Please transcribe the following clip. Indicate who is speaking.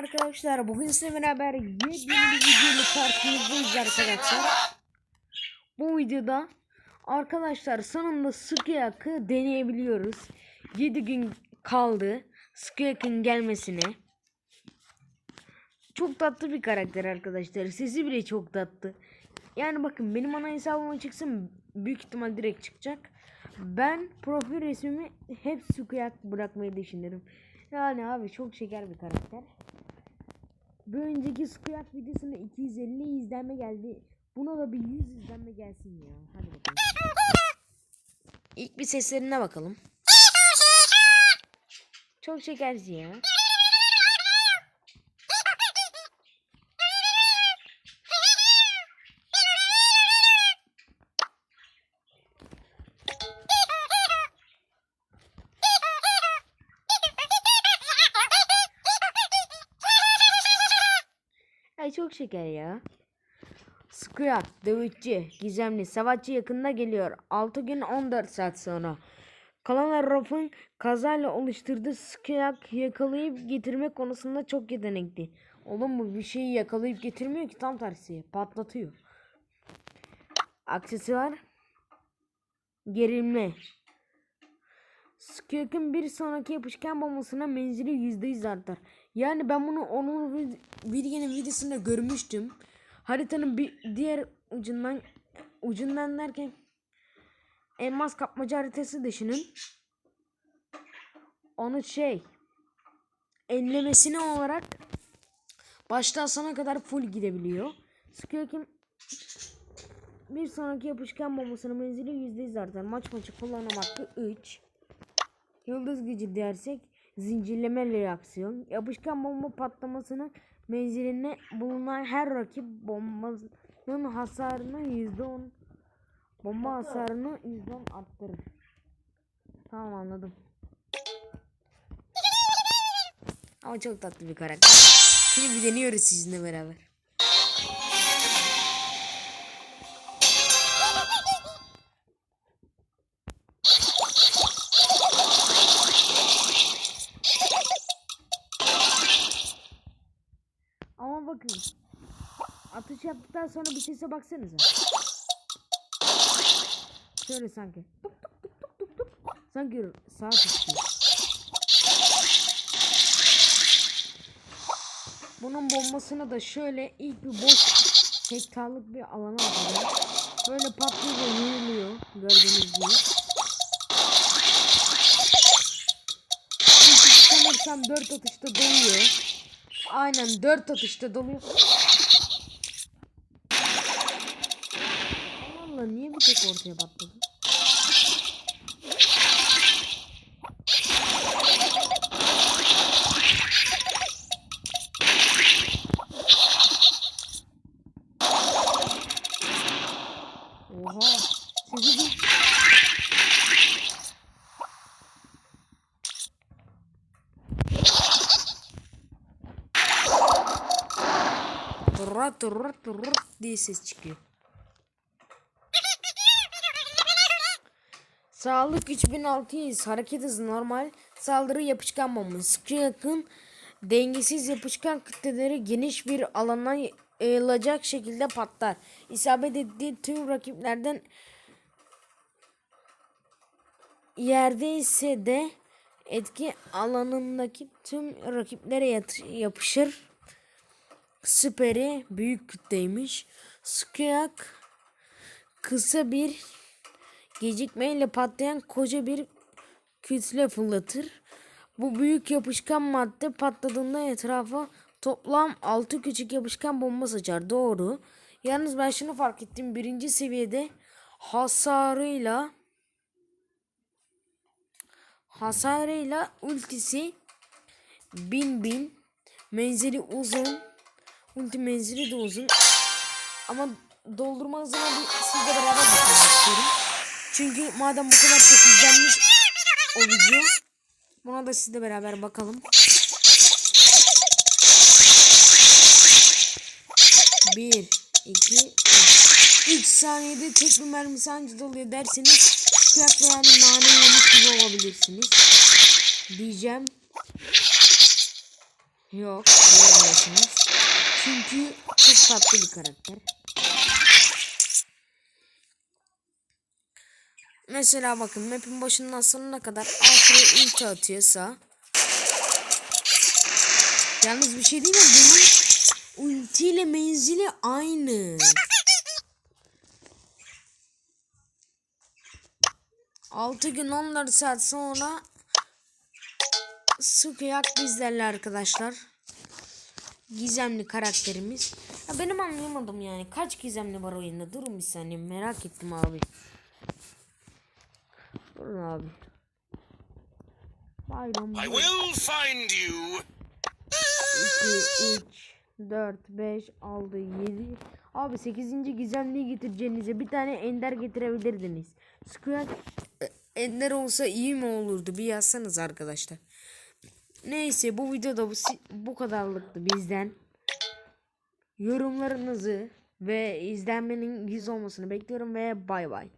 Speaker 1: arkadaşlar. Bugün sizinle beraber yepyeni bir videoyla karşınızdayız arkadaşlar. Bu videoda arkadaşlar sonunda Sukiyak'ı deneyebiliyoruz. 7 gün kaldı Sukiyak'ın gelmesine. Çok tatlı bir karakter arkadaşlar. Sesi bile çok tatlı. Yani bakın benim ana hesabıma çıksın büyük ihtimal direkt çıkacak. Ben profil resmimi hep Sukiyak bırakmayı düşünüyorum. Yani abi çok şeker bir karakter. Bir önceki Sukiyak videosunda 250 izlenme geldi. Buna da bir 100 izlenme gelsin ya. Hadi bakalım. İlk bir seslerine bakalım. Çok şekerci ya. Çok şeker ya. Squat, dövüşçü, gizemli, savaşçı yakında geliyor. 6 gün 14 saat sonra. Kalan Raf'ın kazayla oluşturduğu Squat yakalayıp getirme konusunda çok yetenekli. Oğlum bu bir şeyi yakalayıp getirmiyor ki tam tersi patlatıyor. Aksesuar gerilme. Skirk'ın bir sonraki yapışkan bombasına menzili %100 artar. Yani ben bunu onun Bilge'nin videosunda görmüştüm. Haritanın bir diğer ucundan ucundan derken elmas kapmaca haritası düşünün. Onu şey enlemesine olarak baştan sona kadar full gidebiliyor. Skirk'ın bir sonraki yapışkan bombasının menzili %100 artar. Maç maçı kullanım hakkı 3. Yıldız gücü dersek zincirleme reaksiyon. Yapışkan bomba patlamasının menziline bulunan her rakip bombanın hasarını %10 bomba hasarını %10 arttırır. Tamam anladım. Ama çok tatlı bir karakter. Şimdi bir deniyoruz sizinle beraber. Bakın. Atış yaptıktan sonra bir sese baksanıza. Şöyle sanki. Sanki saat atıyor. Bunun bombasını da şöyle ilk bir boş hektarlık bir alana atacağım. Böyle patlıyor ve yığılıyor. Gördüğünüz gibi. Sanırsam 4 atışta doluyor. Aynen 4 atışta doluyor. Allah niye bir tek ortaya patladı? Rat rat rat diye ses çıkıyor. Sağlık 3600 hareket hızı normal saldırı yapışkan bomba sıkı yakın dengesiz yapışkan kütleleri geniş bir alana yayılacak şekilde patlar. İsabet ettiği tüm rakiplerden yerde ise de etki alanındaki tüm rakiplere yapışır. Süperi büyük kütleymiş. Skyak kısa bir gecikmeyle patlayan koca bir kütle fırlatır. Bu büyük yapışkan madde patladığında etrafa toplam 6 küçük yapışkan bomba saçar. Doğru. Yalnız ben şunu fark ettim. Birinci seviyede hasarıyla hasarıyla ultisi bin bin menzili uzun ulti menzili de uzun ama doldurma hızına bir sizle beraber bakmak istiyorum. Çünkü madem bu kadar çok izlenmiş o video buna da sizle beraber bakalım. Bir, iki, üç. Üç saniyede tek bir mermi sancı doluyor derseniz kıyak yani nane yemiş gibi olabilirsiniz. Diyeceğim. Yok bilemiyorsunuz. Çünkü çok tatlı bir karakter. Mesela bakın map'in başından sonuna kadar Alfred ulti atıyorsa Yalnız bir şey değil mi? Bunun ultiyle menzili aynı. Altı gün 14 saat sonra Sukuyak bizlerle arkadaşlar. Gizemli karakterimiz. Ya benim anlayamadım yani. Kaç gizemli var oyunda? Durun bir saniye merak ettim abi. Durun abi. Bayram.
Speaker 2: I will find you.
Speaker 1: 2, 3, 4, 5, 6, 7. Abi 8. gizemliyi getireceğinize bir tane ender getirebilirdiniz. Square ender olsa iyi mi olurdu? Bir yazsanız arkadaşlar. Neyse bu videoda bu, bu kadarlıktı bizden. Yorumlarınızı ve izlenmenin 100 olmasını bekliyorum ve bay bay.